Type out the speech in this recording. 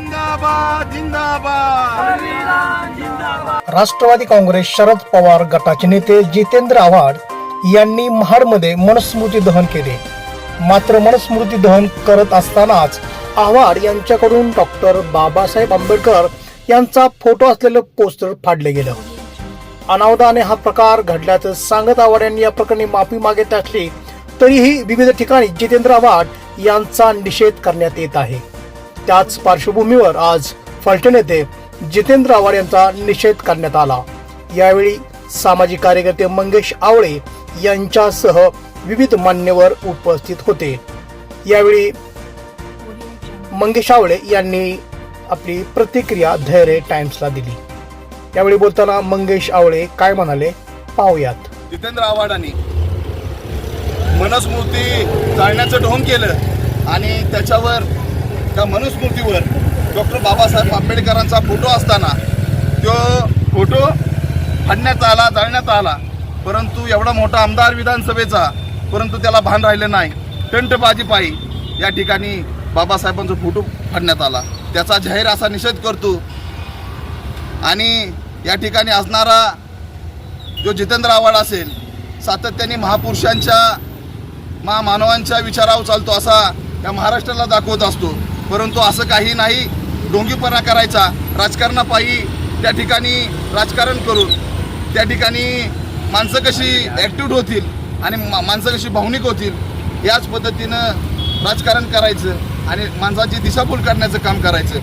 जिंदाबाद जिंदाबाद. राष्ट्रवादी काँग्रेस शरद पवार गटाचे नेते जितेंद्र आव्हाड यांनी महाडमध्ये मनुस्मृती दहन केले. मात्र मनुस्मृती दहन करत असतानाच आव्हाड यांच्याकडून डॉक्टर बाबासाहेब आंबेडकर यांचा फोटो असलेलं पोस्टर फाडले गेलं. अनावधाने हा प्रकार घडल्याचं सांगत आव्हाड यांनी या प्रकरणी माफी मागितली असली तरीही विविध ठिकाणी जितेंद्र आव्हाड यांचा निषेध करण्यात येत आहे. त्याच पार्श्वभूमीवर आज फलटण येथे जितेंद्र आव्हाड यांचा निषेध करण्यात आला. यावेळी सामाजिक कार्यकर्ते मंगेश आवळे यांच्यासह विविध मान्यवर उपस्थित होते. यावेळी मंगेश आवळे यांनी आपली प्रतिक्रिया धैर्य टाइम्सला दिली. यावेळी बोलताना मंगेश आवळे काय म्हणाले पाहूयात. जितेंद्र आव्हाडांनी मनस्मृती जाळण्याचं ढोंग केलं आणि त्याच्यावर त्या मनुस्मृतीवर डॉक्टर बाबासाहेब आंबेडकरांचा फोटो असताना तो फोटो फाडण्यात आला जाळण्यात आला. परंतु एवढा मोठा आमदार विधानसभेचा परंतु त्याला भान राहिलं नाही. टंटबाजीपायी या ठिकाणी बाबासाहेबांचा फोटो फाडण्यात आला. त्याचा जाहीर असा निषेध करतो. आणि या ठिकाणी असणारा जो जितेंद्र आव्हाड असेल सातत्याने महापुरुषांच्या महामानवांच्या विचारावर चालतो असा या महाराष्ट्राला दाखवत असतो. परंतु असं काही नाही. डोंगीपणा करायचा. राजकारणापायी त्या ठिकाणी राजकारण करून त्या ठिकाणी माणसं कशी ॲक्टिव्ह होतील आणि मा- माणसं कशी भावनिक होतील याच पद्धतीनं राजकारण करायचं आणि माणसाची दिशाभूल करण्याचं काम करायचं.